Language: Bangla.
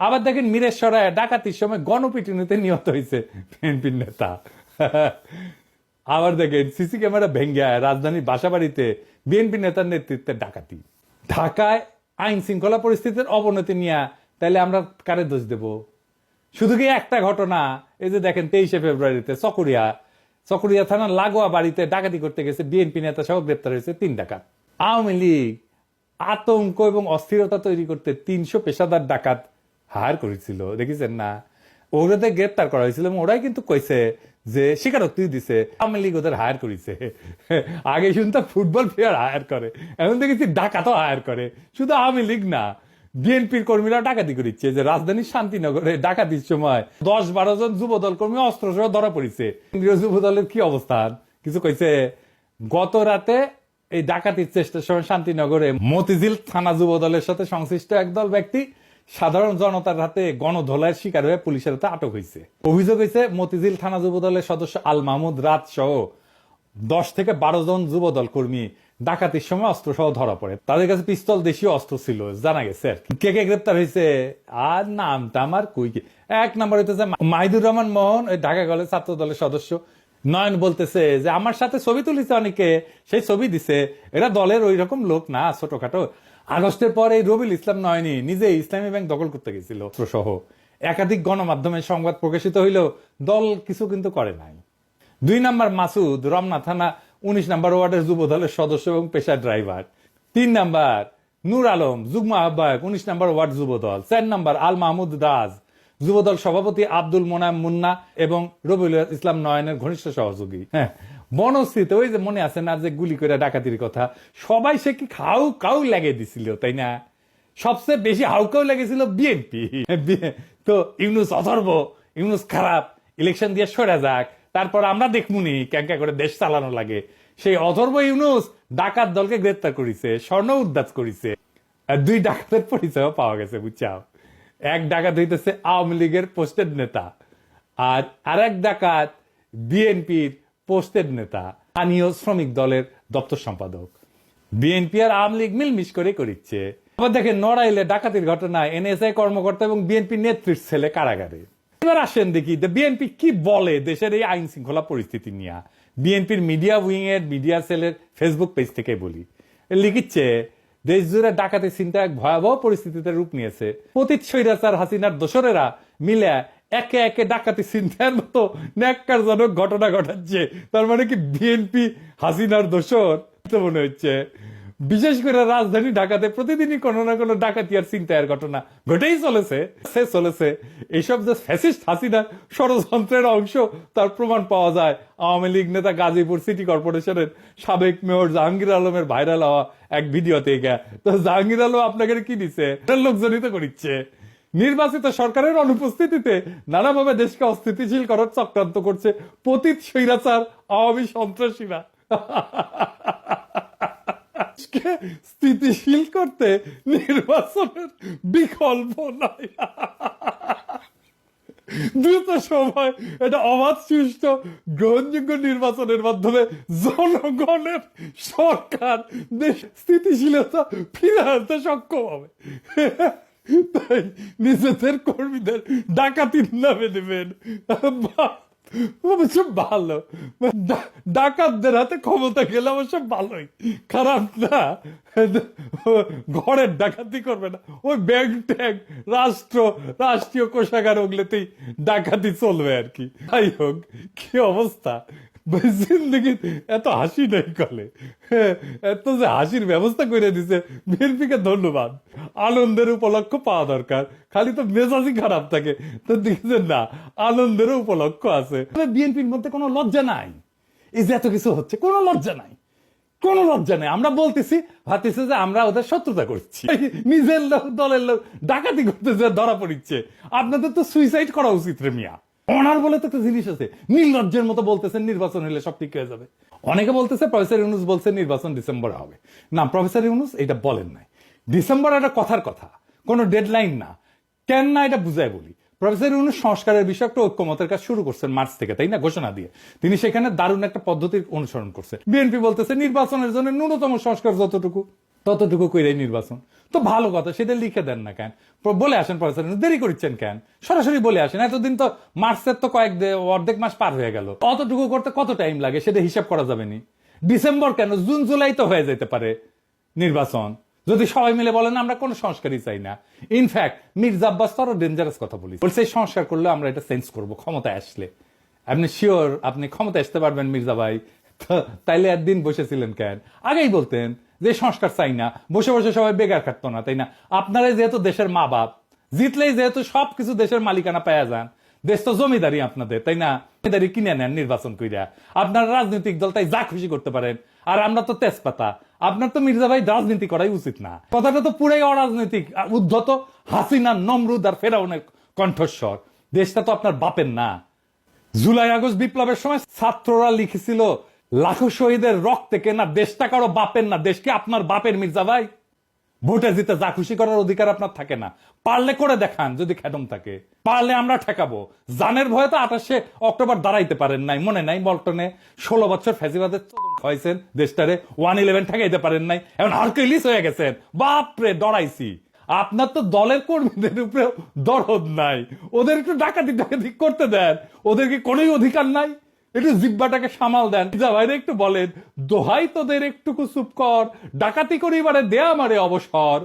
আবার দেখেন মিরেশ্বরায় ডাকাতির সময় গণপিটুনিতে নিহত হয়েছে বিএনপির নেতা। আবার দেখেন সিসি ক্যামেরা ভেঙ্গে রাজধানীর বাসাবাড়িতে বিএনপি নেতার নেতৃত্বে ডাকাতি। ঢাকায় আইন শৃঙ্খলা পরিস্থিতির অবনতি নিয়ে তাহলে আমরা কারে দোষ দেব? শুধু কি একটা ঘটনা? এই যে দেখেন তেইশে ফেব্রুয়ারিতে চকরিয়া চকরিয়া থানার লাগোয়া বাড়িতে ডাকাতি করতে গেছে বিএনপি নেতা সহ গ্রেপ্তার হয়েছে তিন ডাকাত। আওয়ামী লীগ আতঙ্ক এবং অস্থিরতা তৈরি করতে তিনশো পেশাদার ডাকাত হায়ার করেছিল দেখেছেন না? ওগুলোতে গ্রেপ্তার করা হয়েছিল এবং ওরাই কিন্তু কইছে যে স্বীকারোক্তি দিছে, আওয়ামী লীগ ওদের হায়ার করেছে আগে শুনতাম ফুটবল প্লেয়ার হায়ার করে এখন দেখেছি ডাকাতও হায়ার করে শুধু আওয়ামী লীগ না বিএনপির কর্মীরা ডাকাতি করিচ্ছে যে রাজধানীর শান্তিনগরে ডাকাতির সময় দশ বারো জন যুবদল কর্মী অস্ত্র সহ ধরা পড়েছে। কেন্দ্রীয় যুবদলের কি অবস্থান কিছু কইছে, গত রাতে এই ডাকাতির চেষ্টার সময় শান্তিনগরে মতিঝিল থানা যুব দলের সাথে সংশ্লিষ্ট একদল ব্যক্তি সাধারণ জনতার হাতে গণধোলার শিকার হয়ে পুলিশের হাতে আটক হয়েছে অভিযোগ হয়েছে মতিঝিল থানা যুব দলের সদস্য আল মাহমুদ রাত সহ দশ থেকে বারো জন যুব দল কর্মী ডাকাতির সময় অস্ত্র সহ ধরা পড়ে। তাদের কাছে পিস্তল, দেশীয় অস্ত্র ছিল, জানা গেছে আর কে। কে গ্রেপ্তার হয়েছে আর নামটা আমার কুই এক নম্বর হইতেছে মাহিদুর রহমান মোহন, ওই ঢাকা কলেজ ছাত্র দলের সদস্য। নয়ন বলতেছে যে, আমার সাথে ছবি তুলিছে অনেকে, সেই ছবি দিছে। এরা দলের ওই রকম লোক না, ছোটখাটো। আগস্টের পর রবিল ইসলাম নয়নি নিজে ইসলামী ব্যাংক দখল করতে গেছিল, সহ। একাধিক গণমাধ্যমে সংবাদ প্রকাশিত হইলেও দল কিছু কিন্তু করে নাই। দুই নাম্বার মাসুদ, রমনা থানা, উনিশ নাম্বার ওয়ার্ডের যুব দলের সদস্য এবং পেশা ড্রাইভার। তিন নাম্বার, নূর আলম, যুগ্ম আহ্বায়ক, উনিশ নাম্বার ওয়ার্ড যুব দল। চার নাম্বার, আল মাহমুদ দাস যুবদল সভাপতি আব্দুল মোনাম মুন্না এবং রবিউল ইসলাম নয়নের ঘনিষ্ঠ সহযোগী। হ্যাঁ বনস্থিতে ওই যে মনে আছে না যে গুলি করে ডাকাতির কথা, সবাই সে কি খাউ কাউ লাগে দিছিল, তাই না? সবচেয়ে বেশি হাউকাউ লেগেছিল বিএনপি তো ইউনুস অথর্ব, ইউনুস খারাপ ইলেকশন দিয়ে সরে যাক, তারপর আমরা দেখমুনি ক্যাঙ্কা করে দেশ চালানো লাগে। সেই অথর্ব ইউনুস ডাকাত দলকে গ্রেপ্তার করেছে, স্বর্ণ উদ্ধার করেছে। দুই ডাকাতের পরিচয় পাওয়া গেছে, বুঝছাও? এক ডাকাত হইতেছে আওয়ামী লীগের পোস্টেড নেতা, আর আরেক ডাকাত বিএনপির পোস্টেড নেতা, স্থানীয় শ্রমিক দলের দপ্তর সম্পাদক। বিএনপি আর আওয়ামী লীগ মিলমিশ করে করিচ্ছে। আবার দেখেন নড়াইলে ডাকাতির ঘটনায় এনএসআই কর্মকর্তা এবং বিএনপি নেত্রীর ছেলে কারাগারে। এবার আসেন দেখি বিএনপি কি বলে দেশের এই আইন শৃঙ্খলা পরিস্থিতি নিয়ে? বিএনপির মিডিয়া উইং এর মিডিয়া সেলের ফেসবুক পেজ থেকে বলি। লিখিচ্ছে দেশ জুড়ে ডাকাতি চিন্তা এক ভয়াবহ পরিস্থিতিতে রূপ নিয়েছে। পতিত স্বৈরাচার হাসিনার দোসরেরা মিলে একে একে ডাকাতি চিন্তার মতো ন্যাক্কারজনক ঘটনা ঘটাচ্ছে। তার মানে কি বিএনপি হাসিনার দোসর তো মনে হচ্ছে। বিশেষ করে রাজধানী ঢাকাতে প্রতিদিনই কোনো না কোনো ডাকাতি আর চিন্তায়ের ঘটনা ঘটেই চলেছে, সে চলেছে। এইসব যে ফ্যাসিস্ট হাসিনা ষড়যন্ত্রের অংশ, তার প্রমাণ পাওয়া যায়। আওয়ামী লীগ নেতা গাজীপুর সিটি কর্পোরেশনের সাবেক মেয়র জাহাঙ্গীর আলমের ভাইরাল হওয়া এক ভিডিও থেকে তো জাহাঙ্গীর আলম আপনাকে কি দিচ্ছে লোকজনই তো করিচ্ছে। নির্বাচিত সরকারের অনুপস্থিতিতে নানাভাবে দেশকে অস্থিতিশীল করার চক্রান্ত করছে পতিত স্বৈরাচার, আওয়ামী সন্ত্রাসীরা। স্থিতিশীল করতে নির্বাচনের বিকল্প নাই। দ্রুত সময় এটা অবাধ সৃষ্ট, গ্রহণযোগ্য নির্বাচনের মাধ্যমে জনগণের সরকার দেশ স্থিতিশীলতা ফিরে আনতে সক্ষম হবে। তাই নিজেদের কর্মীদের ডাকাতির নামে দেবেন অবশ্য ভালো। ডাকাতদের হাতে ক্ষমতা গেলে অবশ্য ভালোই। খারাপ না। ঘরের ডাকাতি করবে না। ওই ব্যাংক ট্যাঙ্ক রাষ্ট্র, রাষ্ট্রীয় কোষাগার ওগুলোতেই ডাকাতি চলবে আর কি। যাই হোক, কি অবস্থা? জিন্দগি এত হাসি নেই কলে। এত যে হাসির ব্যবস্থা করে দিছে বিএনপিকে ধন্যবাদ। আনন্দের উপলক্ষ পাওয়া দরকার। খালি তো মেজাজই খারাপ থাকে। তো দেখছেন না আনন্দেরও উপলক্ষ আছে। বিএনপির মধ্যে কোনো লজ্জা নাই। এই যে এত কিছু হচ্ছে, কোনো লজ্জা নাই। কোনো লজ্জা নেই। আমরা বলতেছি, ভাবতেছি যে আমরা ওদের শত্রুতা করছি। নিজের লোক, দলের লোক, ডাকাতি করতেছে, ধরা পড়িচ্ছে। আপনাদের তো সুইসাইড করা উচিত রে মিয়া। অনার বলে তো একটা জিনিস আছে। নির্লজ্জের মতো বলতেছেন, নির্বাচন হলে সব ঠিক হয়ে যাবে। অনেকে বলতেছে, প্রফেসর ইউনুস বলছে নির্বাচন ডিসেম্বরে হবে। না, প্রফেসর ইউনুস এটা বলেন নাই। ডিসেম্বর একটা কথার কথা, কোনো ডেডলাইন না। কেন না এটা বুঝায় বলি। প্রফেসর ইউনুস সংস্কারের বিষয়ে একটা ঐক্যমতের কাজ শুরু করছেন মার্চ থেকে, তাই না? ঘোষণা দিয়ে। তিনি সেখানে দারুণ একটা পদ্ধতির অনুসরণ করছেন বিএনপি বলতেছে, নির্বাচনের জন্য ন্যূনতম সংস্কার যতটুকু। ততটুকু কইরাই নির্বাচন। তো ভালো কথা, সেটা লিখে দেন না কেন? বলে আসেন প্রফেসর দেরি করছেন কেন? সরাসরি বলে আসেন, এতদিন তো মার্চের তো কয়েক অর্ধেক মাস পার হয়ে গেল। অতটুকু করতে কত টাইম লাগে, সেটা হিসাব করা যাবে নি। ডিসেম্বর কেন? জুন, জুলাই তো হয়ে যেতে পারে নির্বাচন। যদি সবাই মিলে বলেন আমরা কোনো সংস্কারই চাই না। ইনফ্যাক্ট মির্জা আব্বাস তো আরও ডেঞ্জারাস কথা বলি বলছে সংস্কার করলে আমরা এটা চেঞ্জ করব, ক্ষমতায় আসলে। আপনি শিওর আপনি ক্ষমতা আসতে পারবেন মির্জা ভাই। তাইলে একদিন বসেছিলেন কেন? আগেই বলতেন যে সংস্কার চাই না, বসে বসে সবাই বেকার খাটতো না, তাই না? আপনারাই যেহেতু দেশের মা বাপ, জিতলেই যেহেতু সবকিছু দেশের মালিকানা পাওয়া যান, দেশ তো জমিদারি আপনাদের, তাই না? জমিদারি কিনে নেন নির্বাচন কইরা। আপনার রাজনৈতিক দল তাই যা খুশি করতে পারেন, আর আমরা তো তেজপাতা। আপনার তো মির্জা ভাই রাজনীতি করাই উচিত না। কথাটা তো পুরাই অরাজনৈতিক উদ্ধত হাসিনা, নমরুদ আর ফেরাউনের কণ্ঠস্বর। দেশটা তো আপনার বাপের না। জুলাই, আগস্ট বিপ্লবের সময় ছাত্ররা লিখেছিল লাখো শহীদের রক্তে কেনা দেশটা কারও বাপের না, দেশকে আপনার বাপের মির্জা ভাই? ভোটে জিতে যা খুশি করার অধিকার আপনার থাকে না। পারলে করে দেখান যদি খেদম থাকে। পারলে আমরা ঠেকাবো। জানের ভয়ে তো আঠাশে অক্টোবর দাঁড়াইতে পারেন নাই, মনে নাই বল্টনে। ষোলো বছর ফেসিবাদের হয়েছেন দেশটারে ওয়ান ইলেভেন ঠেকাইতে পারেন নাই। এখন হারকেলিস হয়ে গেছেন? বাপরে, ডরাইছি। আপনার তো দলের কর্মীদের উপরে দরদ নাই। ওদের একটু ডাকাতি ডাকাতি করতে দেন। ওদের কি কোনোই অধিকার নাই? একটু জিব্বাটাকে সামাল দেন। যা ভাইরে একটু বলেন, দোহাই তোদের একটুকু চুপ কর, ডাকাতি করি এবারে দেয়া মারে অবসর।